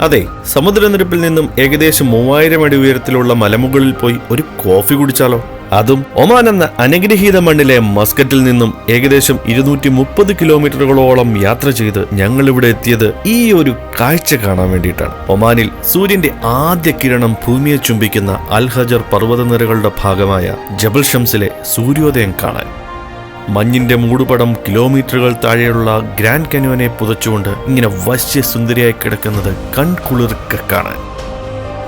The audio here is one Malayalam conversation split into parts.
അതെ സമുദ്രനിരപ്പിൽ നിന്നും ഏകദേശം മൂവായിരം അടി ഉയരത്തിലുള്ള മലമുകളിൽ പോയി ഒരു കോഫി കുടിച്ചാലോ? അതും ഒമാൻ എന്ന അനുഗ്രഹീത മണ്ണിലെ മസ്കറ്റിൽ നിന്നും ഏകദേശം ഇരുന്നൂറ്റി മുപ്പത് കിലോമീറ്ററുകളോളം യാത്ര ചെയ്ത് ഞങ്ങൾ ഇവിടെ എത്തിയത് ഈ ഒരു കാഴ്ച കാണാൻ വേണ്ടിയിട്ടാണ്. ഒമാനിൽ സൂര്യന്റെ ആദ്യ കിരണം ഭൂമിയെ ചുംബിക്കുന്ന അൽഹജർ പർവതനിരകളുടെ ഭാഗമായ ജബൽ ഷംസിലെ സൂര്യോദയം കാണാൻ. മഞ്ഞിന്റെ മൂടുപടം കിലോമീറ്ററുകൾ താഴെയുള്ള ഗ്രാൻഡ് കന്യോനെ പുതച്ചുകൊണ്ട് ഇങ്ങനെ വശ്യ സുന്ദരിയായി കിടക്കുന്നത് കൺകുളിർക്ക കാണാൻ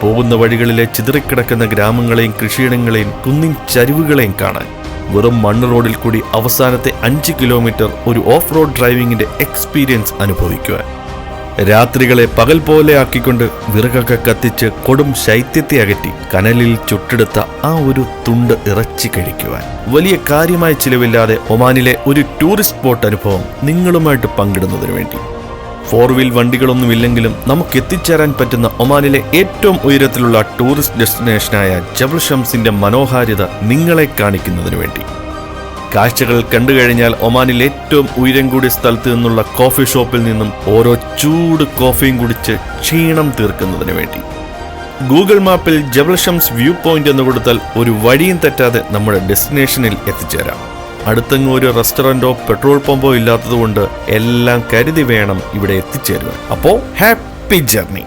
പോകുന്ന വഴികളിലെ ചിതറിക്കിടക്കുന്ന ഗ്രാമങ്ങളെയും കൃഷിയിടങ്ങളെയും കുന്നിൻ ചരിവുകളെയും കാണാൻ വെറും മണ്ണ് റോഡിൽ കൂടി അവസാനത്തെ അഞ്ച് കിലോമീറ്റർ ഒരു ഓഫ് റോഡ് ഡ്രൈവിംഗിന്റെ എക്സ്പീരിയൻസ് അനുഭവിക്കുവാൻ. രാത്രികളെ പകൽ പോലെ ആക്കിക്കൊണ്ട് വിറകൊക്കെ കത്തിച്ച് കൊടും ശൈത്യത്തെ അകറ്റി കനലിൽ ചുട്ടെടുത്ത ആ ഒരു തുണ്ട് ഇറച്ചി കഴിക്കുവാൻ. വലിയ കാര്യമായ ചിലവില്ലാതെ ഒമാനിലെ ഒരു ടൂറിസ്റ്റ് സ്പോട്ട് അനുഭവം നിങ്ങളുമായിട്ട് പങ്കിടുന്നതിന് വേണ്ടി. ഫോർ വീൽ വണ്ടികളൊന്നുമില്ലെങ്കിലും നമുക്ക് എത്തിച്ചേരാൻ പറ്റുന്ന ഒമാനിലെ ഏറ്റവും ഉയരത്തിലുള്ള ടൂറിസ്റ്റ് ഡെസ്റ്റിനേഷനായ ജബൽ ഷംസിന്റെ മനോഹാരിത നിങ്ങളെ കാണിക്കുന്നതിന് വേണ്ടി. കാഴ്ചകൾ കണ്ടു കഴിഞ്ഞാൽ ഒമാനിൽ ഏറ്റവും ഉയരം കൂടിയ സ്ഥലത്ത് നിന്നുള്ള കോഫി ഷോപ്പിൽ നിന്നും ഓരോ ചൂട് കോഫിയും കുടിച്ച് ക്ഷീണം തീർക്കുന്നതിന് വേണ്ടി. ഗൂഗിൾ മാപ്പിൽ ജബൽ ഷംസ് വ്യൂ പോയിന്റ് എന്ന് കൊടുത്താൽ ഒരു വഴിയും തെറ്റാതെ നമ്മുടെ ഡെസ്റ്റിനേഷനിൽ എത്തിച്ചേരാം. അടുത്തെങ്ങും ഒരു റെസ്റ്റോറന്റോ പെട്രോൾ പമ്പോ ഇല്ലാത്തതുകൊണ്ട് എല്ലാം കരുതി വേണം ഇവിടെ എത്തിച്ചേരുവാൻ. അപ്പോൾ ഹാപ്പി ജർണി.